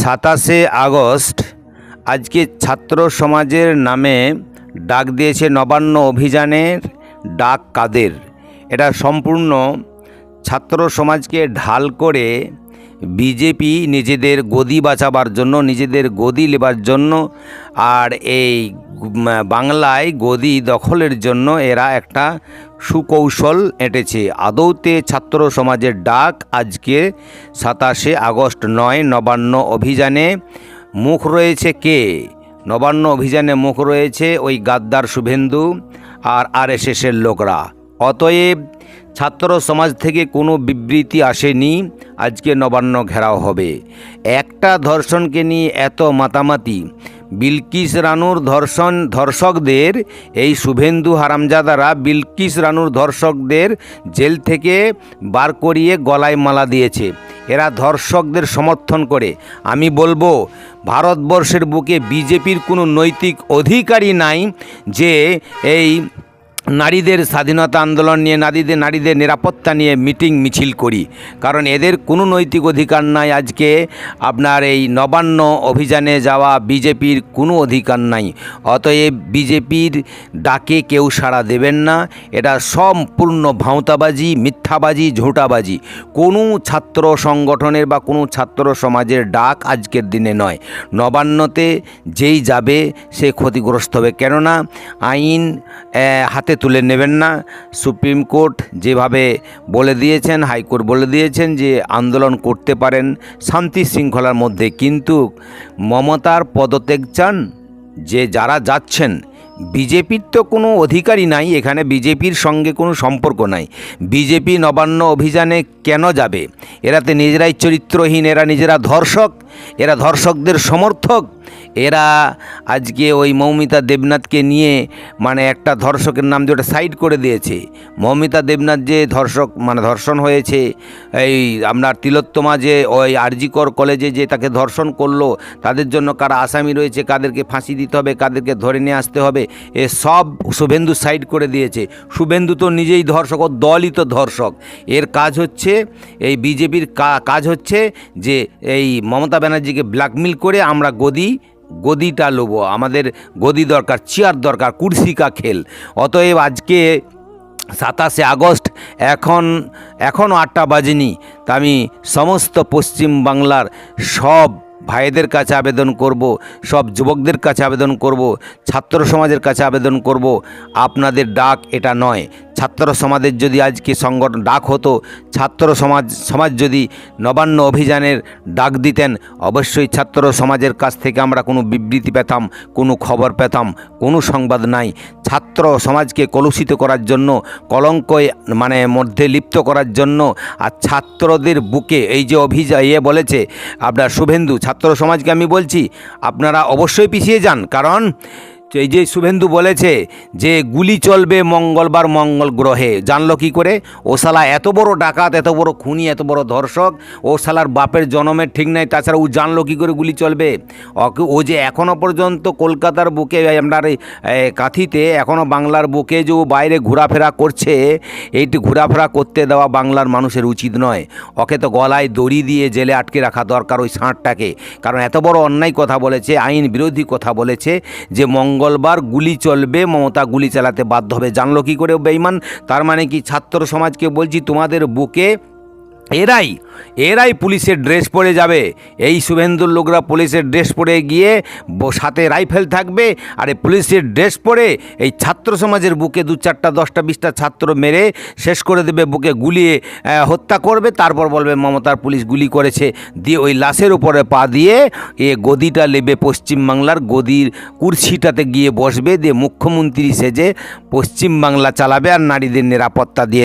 সাতাশে আগস্ট আজকে ছাত্র সমাজের নামে ডাক দিয়েছে নবান্ন অভিযানের ডাক কাদের। এটা সম্পূর্ণ ছাত্র সমাজকে ঢাল করে বিজেপি নিজেদের গদি বাঁচাবার জন্য, নিজেদের গদি নেবার জন্য, আর এই বাংলায় গদি দখলের জন্য এরা একটা সুকৌশল এঁটেছে। আদৌতে ছাত্র সমাজের ডাক আজকে সাতাশে আগস্ট নয়, নবান্ন অভিযানে মুখ রয়েছে কে? নবান্ন অভিযানে মুখ রয়েছে ওই গাদ্দার শুভেন্দু আর আরএসএসের লোকরা। অতএব ছাত্র সমাজ থেকে কোনো বিবৃতি আসেনি, আজকে নবান্ন ঘেরাও হবে। একটা ধর্ষণকে নিয়ে এত মাতামাতি, বিলকিস রানুর ধর্ষণ ধর্ষকদের, এই শুভেন্দু হারামজাদারা বিলকিস রানুর ধর্ষকদের জেল থেকে বার করিয়ে গলায় মালা দিয়েছে। এরা ধর্ষকদের সমর্থন করে। আমি বলব, ভারতবর্ষের বুকে বিজেপির কোনো নৈতিক অধিকারই নাই যে এই নারীদের স্বাধীনতা আন্দোলন নিয়ে, নারীদের নারীদের নিরাপত্তা নিয়ে মিটিং, মিছিল করি। কারণ এদের কোনো নৈতিক অধিকার নাই। আজকে আপনার এই নবান্ন অভিযানে যাওয়া বিজেপির কোনো অধিকার নাই। অতএব বিজেপির ডাকে কেউ সাড়া দেবেন না। এটা সম্পূর্ণ ভাঁওতাবাজি, মিথ্যাবাজি, ঝোঁটাবাজি। কোনো ছাত্র সংগঠনের বা কোনো ছাত্র সমাজের ডাক আজকের দিনে নয়। নবান্নতে যেই যাবে সে ক্ষতিগ্রস্ত হবে। কেননা আইন হাতে তুলে নেবেন না। সুপ্রিম কোর্ট যেভাবে বলে দিয়েছেন, হাইকোর্ট বলে দিয়েছেন যে আন্দোলন করতে পারেন, শান্তি শৃঙ্খলার মধ্যে। কিন্তু মমতার পদত্যাগ চান যে যারা যাচ্ছেন, বিজেপির তো কোনো অধিকারই নাই, এখানে বিজেপির সঙ্গে কোনো সম্পর্ক নাই। বিজেপি নবান্ন অভিযানে কেন যাবে? এরাতে নিজেরাই চরিত্রহীন, এরা নিজেরা ধর্ষক, এরা ধর্ষকদের সমর্থক। এরা আজকে ওই মৌমিতা দেবনাথকে নিয়ে মানে একটা ধর্ষকের নাম দিয়ে ওটা সাইড করে দিয়েছে। মৌমিতা দেবনাথ যে ধর্ষক মানে ধর্ষণ হয়েছে, এই আপনার তিলোত্তমা যে ওই আরজিকর কলেজে যে তাকে ধর্ষণ করল, তাদের জন্য কারা আসামি রয়েছে, কাদেরকে ফাঁসি দিতে হবে, কাদেরকে ধরে নিয়ে আসতে হবে, এ সব শুভেন্দু সাইড করে দিয়েছে। শুভেন্দু তো নিজেই ধর্ষক, ও দলই তো ধর্ষক। এর কাজ হচ্ছে, এই বিজেপির কাজ হচ্ছে যে এই মমতা ব্যানার্জিকে ব্ল্যাকমেল করে আমরা গদি গদিটা লোবো, আমাদের গদি দরকার, চেয়ার দরকার, কুর্সি কা খেল। অতএব আজকে সাতাশে আগস্ট, এখন এখনও আটটা বাজেনি। তা আমি সমস্ত পশ্চিম বাংলার সব ভাইদের কাছে আবেদন করব, সব যুবকদের কাছে আবেদন করব, ছাত্র সমাজের কাছে আবেদন করব। আপনাদের ডাক এটা নয়। ছাত্র সমাজের যদি আজকে সংগঠন ডাক হতো, ছাত্র সমাজ সমাজ যদি নবান্ন অভিযানের ডাক দিতেন, অবশ্যই ছাত্র সমাজের কাছ থেকে আমরা কোনো বিবৃতি পেতাম, কোনো খবর পেতাম, কোনো সংবাদ নাই। ছাত্র সমাজকে কলুষিত করার জন্য, কলঙ্কয় মানে মধ্যে লিপ্ত করার জন্য, আর ছাত্রদের বুকে এই যে অভিযান ইয়ে বলেছে, আপনার শুভেন্দু ছাত্র সমাজকে আমি বলছি আপনারা অবশ্যই পিছিয়ে যান। কারণ এই যে শুভেন্দু বলেছে যে গুলি চলবে মঙ্গলবার মঙ্গল গ্রহে। জানলো কি করে? ও শালা এত বড় ডাকাত, এত বড় খুনি, এত বড় ধর্ষক, ও শালার বাপের জনমের ঠিক নাই, তাছাড়া ও জানলো কি করে গুলি চলবে? ও যে এখনও পর্যন্ত কলকাতার বুকে আপনার কাঁথিতে এখনও বাংলার বুকে যে ও বাইরে ঘোরাফেরা করছে, এইটি ঘোরাফেরা করতে দেওয়া বাংলার মানুষের উচিত নয়। ওকে তো গলায় দড়ি দিয়ে জেলে আটকে রাখা দরকার ওই ষাঁড়টাকে। কারণ এত বড় অন্যায় কথা বলেছে, আইন বিরোধী কথা বলেছে যে মঙ্গলবার গুলি চলবে, মমতা গুলি চালাতে বাধ্য হবে। জানলো কী করে বেইমান তার মানে কি ছাত্র সমাজকে বলছি তোমাদের বুকে এরাই এরাই পুলিশের ড্রেস পরে যাবে। এই শুভেন্দুর লোকরা পুলিশের ড্রেস পরে গিয়ে সাথে রাইফেল থাকবে আর এই পুলিশের ড্রেস পরে এই ছাত্র সমাজের বুকে দু চারটা, দশটা, বিশটা ছাত্র মেরে শেষ করে দেবে, বুকে গুলিয়ে হত্যা করবে। তারপর বলবে, মমতার পুলিশ গুলি করেছে। দিয়ে ওই লাশের উপরে পা দিয়ে এ গদিটা নেবে পশ্চিমবাংলার গদির কুর্সিটাতে গিয়ে বসবে। দিয়ে মুখ্যমন্ত্রী সেজে পশ্চিমবাংলা চালাবে আর নারীদের নিরাপত্তা দিয়ে